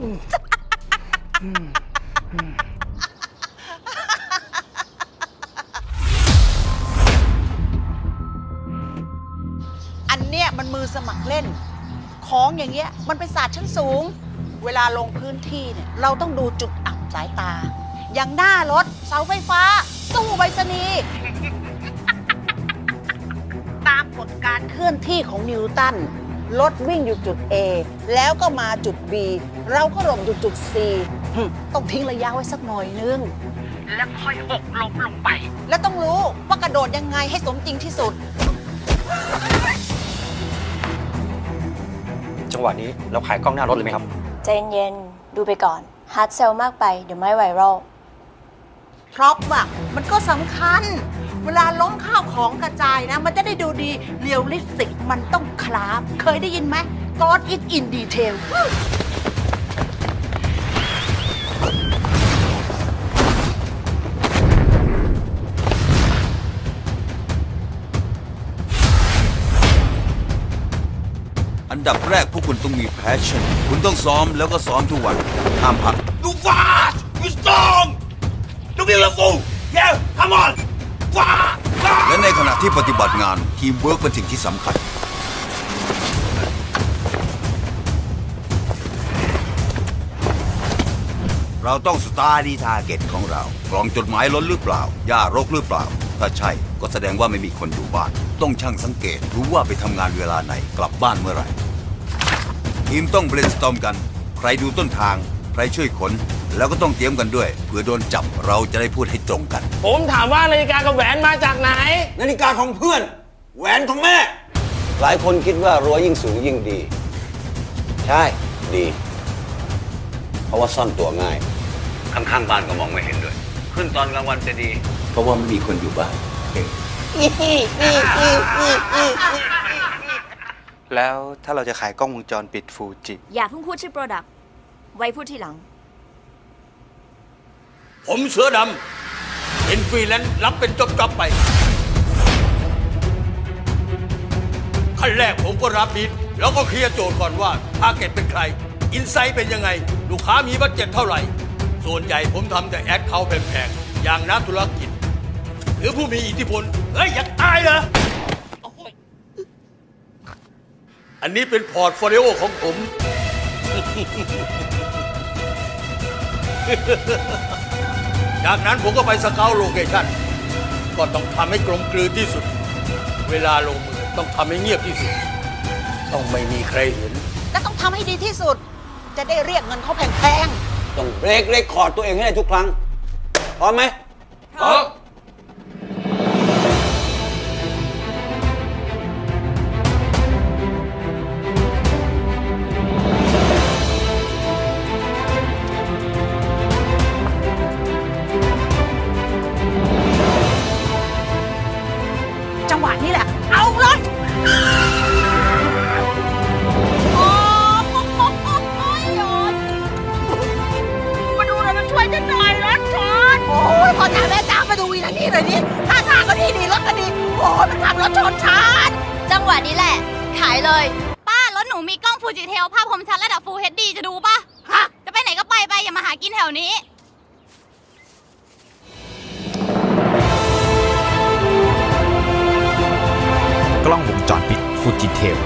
อันเนี้ยมันมือสมัครเล่น ของอย่างเงี้ยมันเป็นศาสตร์ชั้นสูง เวลาลงพื้นที่เนี่ยเราต้องดูจุดอับสายตา อย่างหน้ารถเสาไฟฟ้า ตู้ไปรษณีย์ ตามกฎการเคลื่อนที่ของนิวตัน รถวิ่งอยู่จุด A แล้วก็มาจุด B เราก็หลบอยู่จุด C หึต้องทิ้งระยะไว้สักหน่อยนึง แล้วค่อยหกล้มลงไป แล้วต้องรู้ว่ากระโดดยังไงให้สมจริงที่สุด จังหวะนี้เราขายกล้องหน้ารถเลยไหมครับ ใจเย็นๆ ดูไปก่อน ฮาร์ดเซลมากไป เดี๋ยวไม่ไวรัล พร็อพอะมันก็สำคัญ เวลาล้มข้าวของกระจายนะ มันจะได้ดูดีเรียลลิสติกมันต้องคลาบ เคยได้ยินไหม God is in detail อันดับแรกพวกคุณต้องมี passion คุณต้องซ้อมแล้วก็ซ้อมทุกวันห้ามพัก You fast! You strong! You beautiful! Yeah, come on! ที่ปฏิบัติงานทีมเวิร์กเป็นสิ่งที่สำคัญ เราต้องสตาร์ดีทาร์เก็ตของเรา กล่องจดหมายล้นหรือเปล่า ย่ารกหรือเปล่า ถ้าใช่ก็แสดงว่าไม่มีคนอยู่บ้าน ต้องช่างสังเกตรู้ว่าไปทำงานเวลาไหนกลับบ้านเมื่อไหร่ ทีมต้อง brainstorm กัน ใครดูต้นทาง ใครช่วยขน แล้วก็ต้องเตรียมกันด้วยเผื่อโดนจับเราจะได้พูดให้ตรงกัน ผมถามว่านาฬิกากับแหวนมาจากไหน นาฬิกาของเพื่อน แหวนของแม่ หลายคนคิดว่ารั้วยิ่งสูงยิ่งดี ใช่ดี เพราะว่าซ่อนตัวง่าย ข้างๆบ้านก็มองไม่เห็นด้วย ขึ้นตอนกลางวันจะดี เพราะว่าไม่มีคนอยู่บ้าน แล้วถ้าเราจะขายกล้องวงจรปิดฟูจิ อย่าเพิ่งพูดชื่อ Product ไว้พูดทีหลัง ผมเสือดำเป็นฟรีแลนซ์รับเป็นจอบๆไป ขั้นแรกผมก็รับบิดแล้วก็เคลียร์โจทย์ก่อนว่าทาร์เก็ตเป็นใคร อินไซต์เป็นยังไง ลูกค้ามีบัตเจ็ตเท่าไหร่ ส่วนใหญ่ผมทำแต่แอดเขาแพงๆ อย่างนักธุรกิจ หรือผู้มีอิทธิพล เฮ้ย อยากตายเหรออ้ยอันนี้เป็นพอร์ตโฟลิโอของผม จากนั้นผมก็ไปสเกลโลเคชั่นก็ต้องทำให้กลมกลืนที่สุด เวลาลงมือต้องทำให้เงียบที่สุด ต้องไม่มีใครเห็น และต้องทำให้ดีที่สุด จะได้เรียกเงินเขาแพงๆ ต้องเบรกเรคคอร์ดตัวเองให้ได้ทุกครั้ง พร้อมไหม พร้อม ม่จ๋ามาดูอีนันนี่หน่อยดิท่าทางก็ดีดีรถก็ดี โอ้ยมันขับรถชนฉันจังหวะนี้แหละ ขายเลย ป้ารถหนูมีกล้องฟูจิเทลภาพคมชัดระดับ Full HD จะดูป่ะ ฮะ จะไปไหนก็ไปไปอย่ามาหากินแถวนี้ กล้องวงจรปิดฟูจิเทล